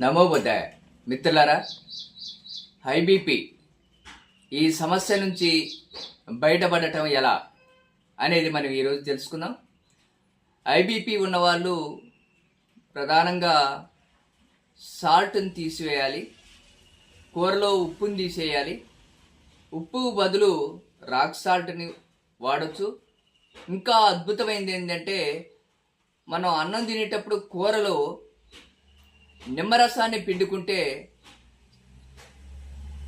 నమోబుద్ధాయ మిత్రులారా high BP ఈ సమస్య నుంచి బయటపడటం ఎలా అనేది మనం ఈరోజు తెలుసుకుందాం. ఐబీపీ ఉన్నవాళ్ళు ప్రధానంగా సాల్ట్ని తీసివేయాలి కూరలో ఉప్పుని తీసేయాలి. ఉప్పు బదులు రాక్ సాల్ట్ని వాడచ్చు. ఇంకా అద్భుతమైనది ఏంటంటే మనం అన్నం తినేటప్పుడు కూరలో నిమ్మరసాన్ని పిండుకుంటే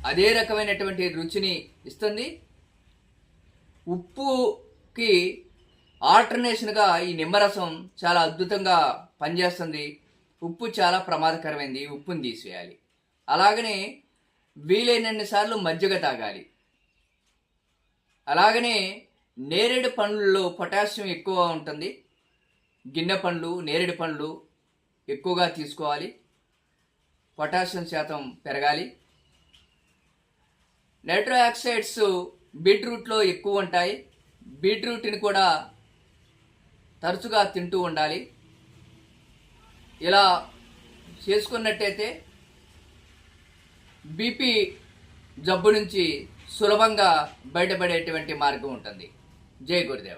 అదే రకమైనటువంటి రుచిని ఇస్తుంది. ఉప్పుకి ఆల్టర్నేషన్గా ఈ నిమ్మరసం చాలా అద్భుతంగా పనిచేస్తుంది. ఉప్పు చాలా ప్రమాదకరమైంది. ఉప్పుని తీసివేయాలి అలాగనే వీలైనన్ని సార్లు మజ్జిగ తాగాలి. అలాగనే నేరేడు పండ్లలో పొటాషియం ఎక్కువ ఉంటుంది. గిన్నె పండ్లు నేరేడు పండ్లు ఎక్కువగా తీసుకోవాలి. పొటాషియం శాతం పెరగాలి. నైట్రో ఆక్సైడ్స్ బీట్రూట్లో ఎక్కువ ఉంటాయి. బీట్రూట్ని కూడా తరచుగా తింటూ ఉండాలి. ఇలా చేసుకున్నట్టయితే బీపీ జబ్బు నుంచి సులభంగా బయటపడేటువంటి మార్గం ఉంటుంది. జై గురుదేవ.